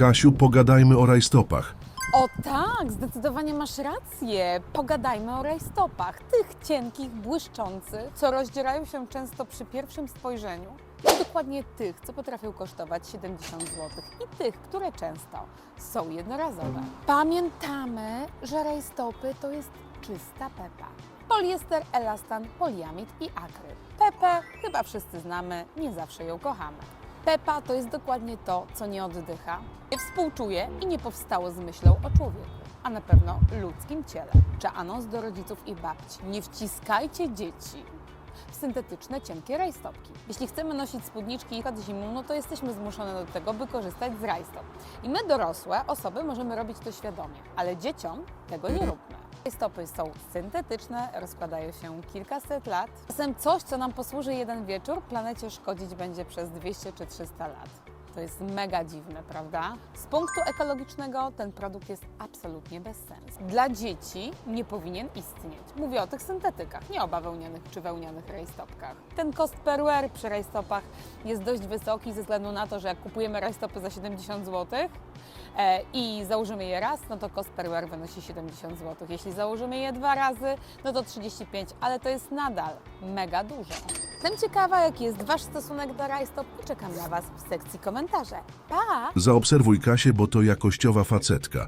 Kasiu, pogadajmy o rajstopach. O tak, zdecydowanie masz rację. Pogadajmy o rajstopach, tych cienkich, błyszczących, co rozdzierają się często przy pierwszym spojrzeniu. I dokładnie tych, co potrafią kosztować 70 zł i tych, które często są jednorazowe. Pamiętamy, że rajstopy to jest czysta pepa. Poliester, elastan, poliamid i akryl. Pepę chyba wszyscy znamy, nie zawsze ją kochamy. Pepa to jest dokładnie to, co nie oddycha, nie współczuje i nie powstało z myślą o człowieku, a na pewno ludzkim ciele. Czy anons do rodziców i babci. Nie wciskajcie dzieci w syntetyczne, cienkie rajstopki. Jeśli chcemy nosić spódniczki i zimą, no to jesteśmy zmuszone do tego, by korzystać z rajstop. I my dorosłe osoby możemy robić to świadomie, ale dzieciom tego nie róbmy. Rajstopy są syntetyczne, rozkładają się kilkaset lat. Czasem coś, co nam posłuży jeden wieczór, planecie szkodzić będzie przez 200 czy 300 lat. To jest mega dziwne, prawda? Z punktu ekologicznego ten produkt jest absolutnie bez sensu. Dla dzieci nie powinien istnieć. Mówię o tych syntetykach, nie o bawełnianych czy wełnianych rajstopkach. Ten cost per wear przy rajstopach jest dość wysoki ze względu na to, że jak kupujemy rajstopy za 70 zł e, i założymy je raz, no to cost per wear wynosi 70 zł. Jeśli założymy je dwa razy, no to 35, ale to jest nadal mega dużo. Jestem ciekawa, jaki jest Wasz stosunek do rajstop czekam na Was w sekcji komentarzy. Pa! Zaobserwuj Kasię, bo to jakościowa facetka.